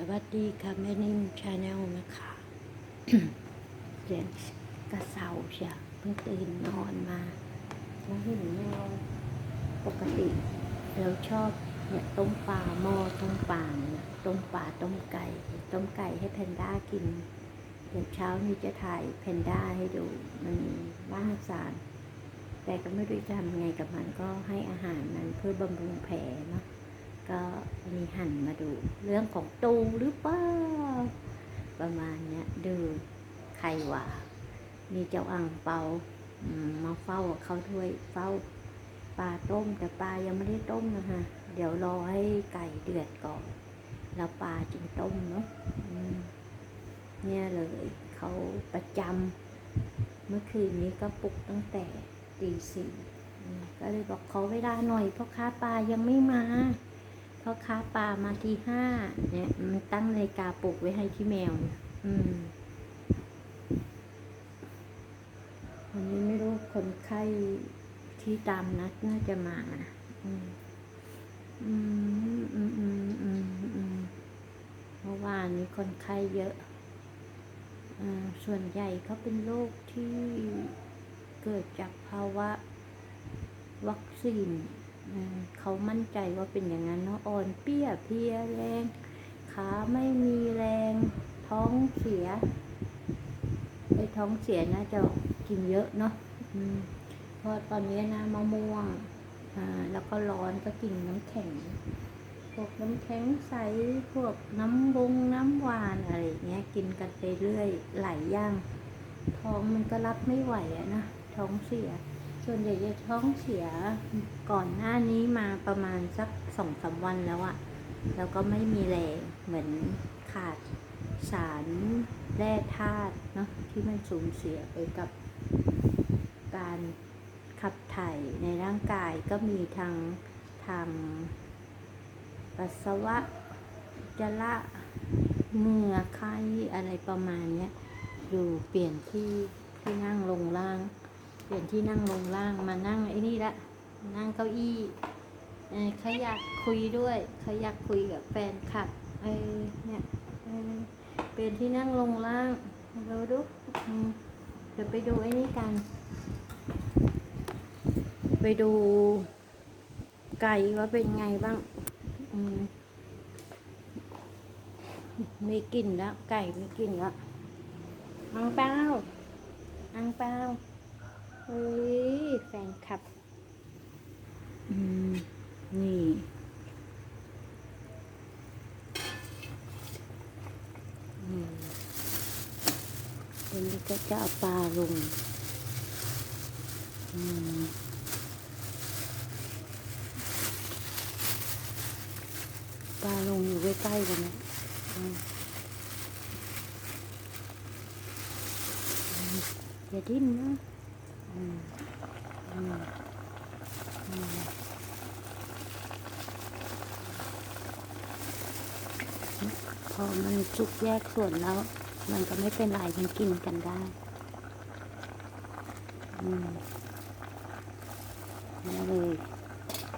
สวัสดีค่ะแม่นิ่มชาแนลนะคะเสียงกระเซาเชียเพิ่งตื่นนอนมาแล้วเห็นแมวปกติเราชอบเนี่ยต้มปลาหม้อต้มปลาเนี่ยต้มปลาต้มไก่ ต้มไก่ให้แพนด้ากินเดี๋ยวเช้านี้จะถ่ายแพนด้าให้ดูมันบ้าสาร แต่ก็ไม่รู้จะทำไงกับมันก็ให้อาหารมันเพื่อบำรุงแผลเนาะ ก็มีหันมาดูเรื่องของตูหรือเปล่าประมาณเนี้ยดูใครว่ามีเจ้าอ่างเปาอืมาเฝ้าเขาด้วยเฝ้าปลาต้มแต่ปลายังไม่ได้ต้มนะคะเดี๋ยวรอให้ไก่เดือดก่อนแล้วปลาจึงต้มเนาะเนี่ยเลยเขาประจำเมื่อคืนนี้ก็ปลุกตั้งแต่ตีสี่ก็เลยบอกขอเวลาหน่อยเพราะค้าปลายังไม่มา พ่อค้าปลามาทีห้าเนี่ยมันตั้งนาฬิกาปลุกไว้ให้ที่แมว อืมวันนี้ไม่รู้คนไข้ที่ตามนัดน่าจะมาอืมอืมอืมอืมอืมอืมเมื่อวานนี้คนไข้เยอะอ่าส่วนใหญ่เขาเป็นโรคที่เกิดจากภาวะวัคซีน เขามั่นใจว่าเป็นอย่างนั้นเนาะอ่อนเปี้ยเพียแรง ขาไม่มีแรง ท้องเสียไอ้ท้องเสียน่าจะกินเยอะเนาะเพราะตอนนี้นะมะม่วงอ่าแล้วก็ร้อนก็กินน้ำแข็ง พวกน้ำแข็งใส พวกน้ำบงน้ำหวานอะไรเงี้ย กินกันไปเรื่อยหลายอย่าง ท้องมันก็รับไม่ไหวอะนะ ท้องเสีย ส่วนใหญ่จะท้องเสียก่อนหน้านี้มาประมาณสักสองสามวันแล้วอะแล้วก็ไม่มีแรงเหมือนขาดสารแร่ธาตุเนาะที่มันสูญเสียไปกับการขับถ่ายในร่างกายก็มีทางทางปัสสาวะจะละเหงื่อไข้อะไรประมาณเนี้ยอยู่เปลี่ยนที่ที่นั่งลงล่าง เปลี่ยนที่นั่งลงล่างมานั่งไอ้นี่ละนั่งเก้าอี้เขาอยากคุยด้วยเขาอยากคุยกับแฟนคลับเออเนี่ยเปลี่ยนที่นั่งลงล่างเราดูเดี๋ยวไปดูไอ้นี่กัน ไปดูไก่ว่าเป็นไงบ้างอืมไม่กินแล้ว ไก่ม่กินแล้วอังเปาอังเปา เฮ้ยแฟนคลับ อืม นี่อืมเดี๋ยวนี้ก็จะเอาปลาลง อืมปลาลงอยู่ใกล้ๆกันนะอย่าดิ้นนะ พอมันสุกแยกส่วนแล้ว มันก็ไม่เป็นไรมันกินกันได้อืมนี่เลย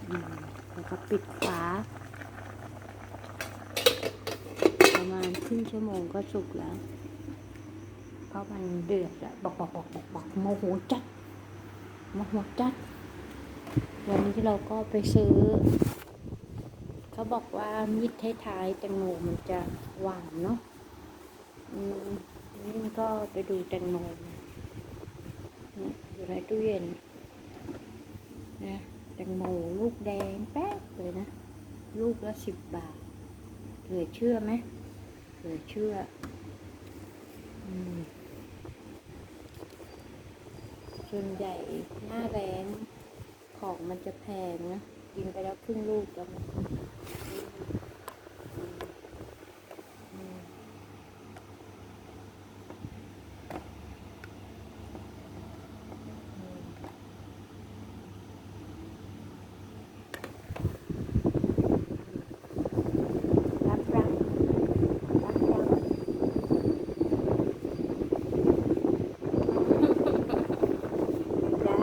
อืมแล้วก็ปิดฝาประมาณครึ่งชั่วโมงก็สุกแล้ว เพราะมันเดือดอะบอกบอกบอกบอกบอกโมโหจัด มโหจัด วันนี้เราก็ไปซื้อ เขาบอกว่ามีดท้ายๆแตงโมมันจะหวานเนาะนี่ก็ไปดูแตงโมอยู่ในตู้เย็นนะแตงโมลูกแดงแป๊บเลยนะ ลูกละสิบบาทเหลือเชื่อไหมเหลือเชื่อ อืม ส่วนใหญ่หน้าแรงของมันจะแพงนะกินไปแล้วครึ่งลูกแล้วมันอืมรับรับรับรับไม่ได้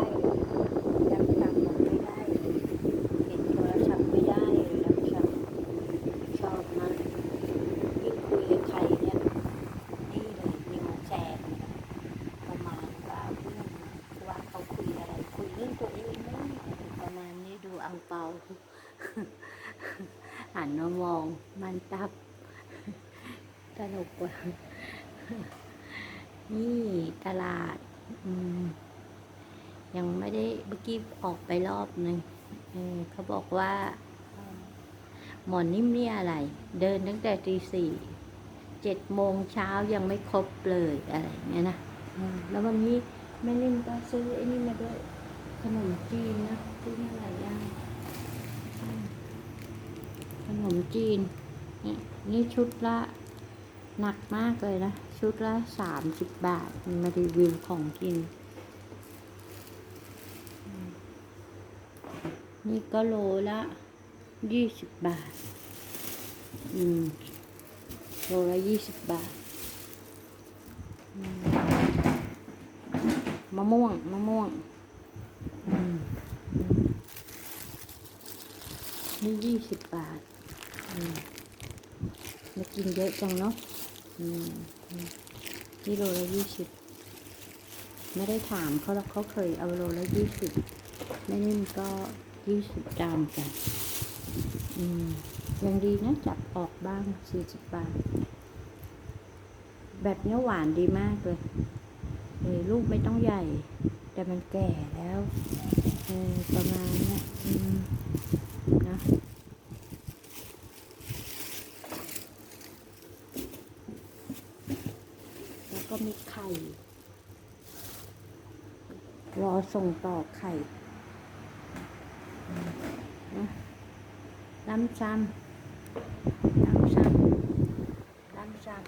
รับสั่งบอกไม่ได้ เห็นโทรศัพท์ไม่ได้รับ หัน มามองมันตับตลกกว่า นี่ตลาด อืม ยังไม่ได้เมื่อกี้ออกไปรอบหนึ่งเขาบอกว่า หมอนนิ่มเนี่ยอะไร เดินตั้งแต่ตีสี่เจ็ดโมงเช้ายังไม่ครบเลยอะไรเงี้ยนะแล้ววันนี้แม่นิ่มก็ซื้อไอ้นี่มาด้วยขนมจีนนะซื้อมาหลายอย่าง ขนมจีนเนี่ยนี่ชุดละหนักมากเลยนะ ชุดละสามสิบบาทมารีวิวของกิน นี่ก็โลละยี่สิบบาท อืม โลละยี่สิบบาท มะม่วง มะม่วงอืมอืมนี่ยี่สิบบาท มากินเยอะจังเนาะนี่โลละยี่สิบไม่ได้ถามเขาแล้วเขาเคยเอาโลละยี่สิบแม่นิ่มก็ยี่สิบจานกันอืมยังดีนะจับออกบ้างสี่สิบบาท แบบเนี้ยหวานดีมากเลยเออลูกไม่ต้องใหญ่ แต่มันแก่แล้วเออประมาณเนี้ยนะ แล้วก็มีไข่ รอ ส่งต่อไข่นะล้ำซ้ำล้ำซ้ำล้ำซ้ำ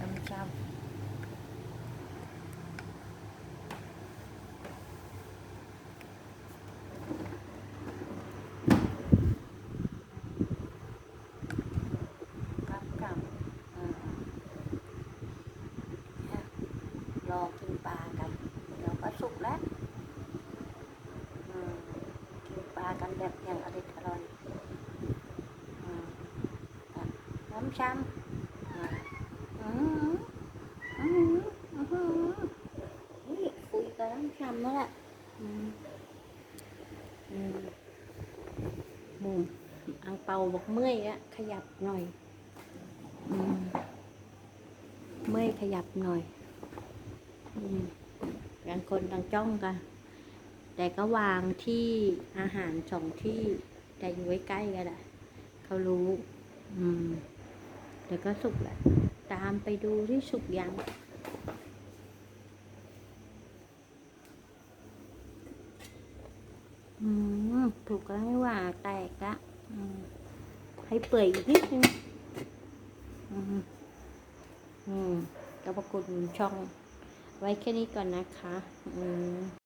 ล้ำซ้ำกลับกลับเออ ร อกินปลากัน เดี๋ยวก็สุกแล้วกินปลากันแบบอย่างอร่อยอร่อยอืมอะน้ำช้ำอะอืมอืมอืมอืมนี่คุยกับน้ำช้ำแล้วแหละอืมอืมมุมอังเปาบอกเมื่อยอะขยับหน่อยอืมเมื่อยขยับหน่อยอืม บางคนต่างจ้องกัน แต่ก็วางที่อาหารสองที่แต่อยู่ใกล้กันแหละเขารู้ อืมเดี๋ยวก็สุกแหละ ตามไปดูที่สุกยังอืมถูกแล้วไม่ว่าแตกละอืมให้เปื่อยอีกนิดนึงอืมอืมกระปกุลช่อง ไว้แค่นี้ก่อนนะคะ อืม